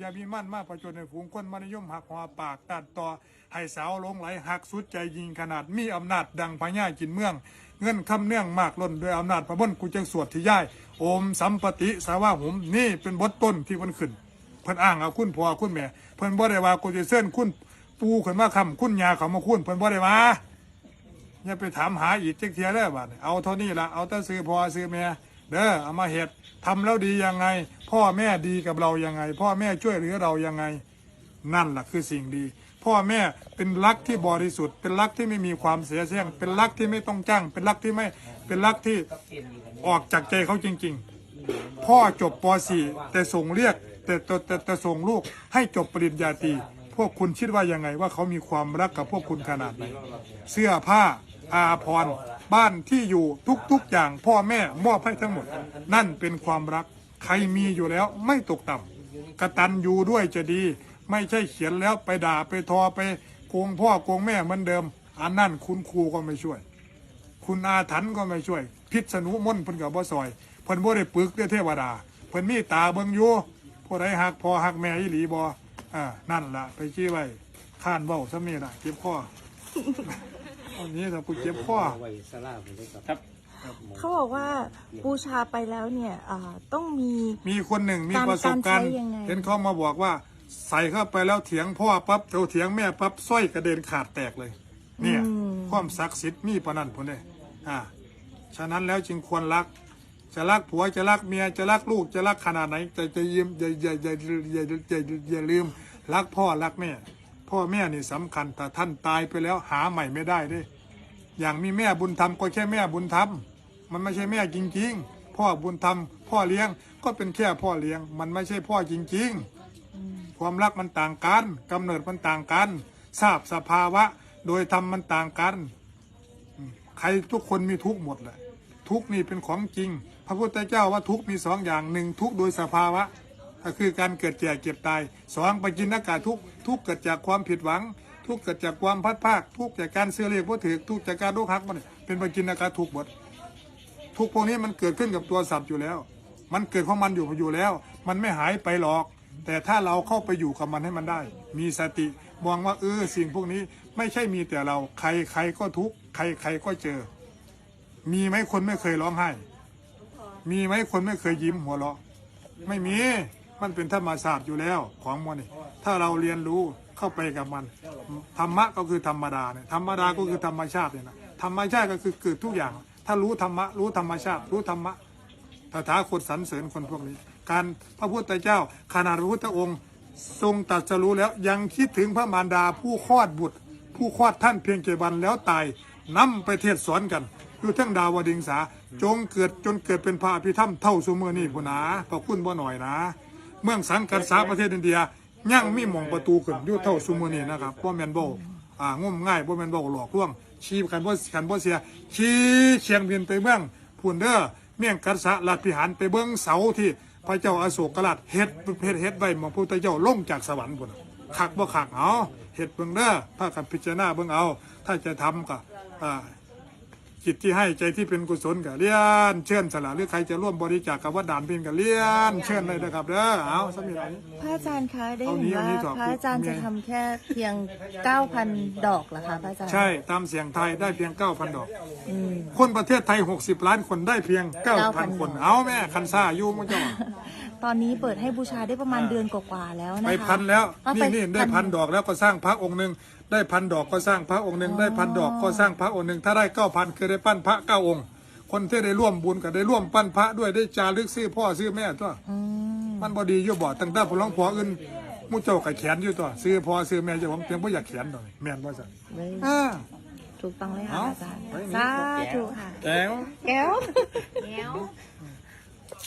อย่ามีมั่นมากประจนในฝูงคนมันิยมหักหัวปากตัดต่อให้สาวลงไหลหักสุดใจยิงขนาดมีอำนาจดังพญากินเมือง เงินคำเนื่องมากล้นด้วยอำนาจพระบนกูจังสวดที่ย่ายโอมสัมปติสาวาหุมนี่เป็นบทต้นที่มันขึ้นเพิ่นอ้างเอาคุณพ่อคุณแม่เพิ่นบ่ได้ว่ากูจะเส้นคุณปูขึ้นมาคำคุณยาเขามาคุณเพิ่นบ่ได้ว่าอย่าไปถามหาอีกเจักเทียเด้อบัดนี้เอาเท่านี้ละเอาแต่ซื้อพ่อซื้อแม่ เด้อเอามาเฮ็ดทำแล้วดียังไง พ่อแม่ดีกับเรายังไง พ่อแม่ช่วยเหลือเรายังไง นั่นแหละคือสิ่งดี พ่อแม่เป็นรักที่บริสุทธิ์ เป็นรักที่ไม่มีความเสียเสียง เป็นรักที่ไม่ต้องจ้าง เป็นรักที่ไม่เป็นรักที่ออกจากใจเขาจริง ๆ พ่อจบป .4 แต่ส่งเรียกแต่แต่แต่ส่งลูกให้จบปริญญาตรีพวกคุณคิดว่ายังไงว่าเขามีความรักกับพวกคุณขนาดไหนเสื้อผ้า อาภรณ์บ้านที่อยู่ทุกๆอย่างพ่อแม่มอบให้ทั้งหมด นั่นเป็นความรัก ใครมีอยู่แล้วไม่ตกต่ำกระตัญญูด้วยจะดี ไม่ใช่เขียนแล้วไปด่าไปทอไปโกงพ่อโกงแม่เหมือนเดิมอันนั่นคุณครูก็ไม่ช่วย คุณอาถรรพ์ก็ไม่ช่วย พิษณุมนเพิ่นกับบ่ซอยเพิ่นบ่ได้ปึกเด้เทวดาเพิ่นมีตาเบิ่งอยู่ผู้ใดหักพ่อหักแม่อีหลีบ่อ่านั่นล่ะไปชี้ไว้ข้านเว้าซะนี่ล่ะเจ็บคอ อันนี้ถ้ากูเจ็บคอไว้สลาไปเลยครับครับเขาบอกว่าบูชาไปแล้วเนี่ยอ่าต้องมี มีคนหนึ่งมีการประสบการณ์การใช้ยังไง เห็นเขามาบอกว่า ใส่เข้าไปแล้วเถียงพ่อปั๊บเจ้าเถียงแม่ปั๊บสร้อยกระเด็นขาดแตกเลย เนี่ยอืมความศักดิ์สิทธิ์มีปะนันพุ่นเด้อ่าฉะนั้นแล้วจึงควรรัก จะรักผัวจะรักเมียจะรักลูกจะรักขนาดไหนจะจะยืมอย่าอย่าอย่าอย่าอย่าอย่าอย่าลืมรักพ่อรักแม่ พ่อแม่นี่สำคัญแต่ท่านตายไปแล้วหาใหม่ไม่ได้เด้ อย่างมีแม่บุญธรรมก็แค่แม่บุญธรรมมันไม่ใช่แม่จริง ๆ พ่อบุญธรรมพ่อเลี้ยงก็เป็นแค่พ่อเลี้ยง มันไม่ใช่พ่อจริง ๆ ความรักมันต่างกันกำเนิดมันต่างกันทราบสภาวะ โดยธรรมมันต่างกัน ใครทุกคนมีทุกหมดแหละทุกนี่เป็นของจริง พระพุทธเจ้าว่าทุกมีสองอย่างหนึ่งทุกโดยสภาวะ ก็คือการเกิดแก่เก็บตายสองไปกินอากาศทุกทุกเกิดจากความผิดหวัง ทุกเกิดจากความพัดภาค ทุกจากการเสื่อเรียกว่าถือทุกจากการโรคหักมันเป็นไปกินอากาศทุกหมดทุกพวกนี้มันเกิดขึ้นกับตัวสัตว์อยู่แล้ว มันเกิดของมันอยู่อยู่แล้ว มันไม่หายไปหรอก แต่ถ้าเราเข้าไปอยู่กับมันให้มันได้ มีสติมองว่าเออสิ่งพวกนี้ไม่ใช่มีแต่เราใครใครก็ทุกข์ใครใครก็เจอ มีไหมคนไม่เคยร้องไห้ มีไหมคนไม่เคยยิ้มหัวเราะ ไม่มี มันเป็นธรรมศาสตร์อยู่แล้วของมันนี่ถ้าเราเรียนรู้เข้าไปกับมัน ธรรมะก็คือธรรมดาเนี่ยธรรมดาก็คือธรรมชาติเนี่ยนะธรรมชาติก็คือเกิดทุกอย่าง ถ้ารู้ธรรมะรู้ธรรมชาติ รู้ธรรมะตถาคตสรรเสริญคนพวกนี้ การพระพุทธเจ้าขนาดพระพุทธองค์ ทรงตรัสรู้แล้วยังคิดถึงพระมารดาผู้คลอดบุตร ผู้คลอดท่านเพียงเจ็ดวันแล้วตายนำไปเทศสอนกันอยู่ทั้งดาวดิงสาจงเกิดจนเกิดเป็นพระอภิธรรมเท่าสมือนี่พุนาขอบคุณบ่หน่อยนะ เมืองสังกัดสาประเทศอินเดียยังมีหมองประตูขึ้นอยู่เท่าสมือนี่นะครับบ่แมนโบอ่างมง่ายบ่แมนโบหลอกลวงชี้กันบ่กันบ่เสียชี้เชียงเพียนไปเมืองพูนเด้อเมี่ยงกัดสะลาดพิหารไปเบิ่งเสาที่พระเจ้าอโศกราชเฮ็ดเฮ็ดเฮ็ดไว้มองพระพุทธเจ้าลงจากสวรรค์พุ่นน่ะคักบ่คักเอาเฮ็ดเบิ่งเด้อถ้ากันพิจารณาเบิ่งเอา ถ้าจะทำก็อ่า จิตที่ให้ใจที่เป็นกุศลกับเลียนเชิญสละหรือใครจะร่วมบริจาคกับวัดด่านเพียนกับเลียนเชิญเลยนะครับเด้อเอาสมีอะไร พระอาจารย์คะได้เอาเห็นนี้ว่าเอานี้ต่อพระอาจารย์จะทำแค่เพียง 9,000 ดอกเหรอคะพระอาจารย์ใช่ตามเสียงไทยได้เพียง 9,000 ดอก อืม คนประเทศไทย 60 ล้านคนได้เพียง 9,000 9,000 คน เอาแม่คันซ่าอยู่มั้งเจ้า ตอนนี้เปิดให้บูชาได้ประมาณอ่าเดือนกว่าๆแล้วนะคะ ไปพันแล้วเอานี่ไปนี่ได้พันดอกแล้วก็สร้างพระองค์หนึ่งได้พันดอกก็สร้างพระองค์หนึ่งได้พันดอกก็สร้างพระองค์หนึ่งถ้าได้เก้าพันคือได้ปั้นพระเก้าองค์ คนที่ได้ร่วมบุญก็ได้ร่วมปั้นพระด้วยได้จารึกชื่อพ่อชื่อแม่ตัวอืมมันบอดีอยู่บ่ตั้งแต่ผู้ร้องผัวอื่นหมู่เจ้าก็แขนอยู่ตัวซื้อพอซื้อแม่เจ้าของเพียงบ่อยากแขนดอกนี่แม่นบ่ซั่นเว้ยอ่า ถูกต้องเลยค่ะเอาอาจารย์ไปนี่ สาธุค่ะแก้ว แก้วแล้ว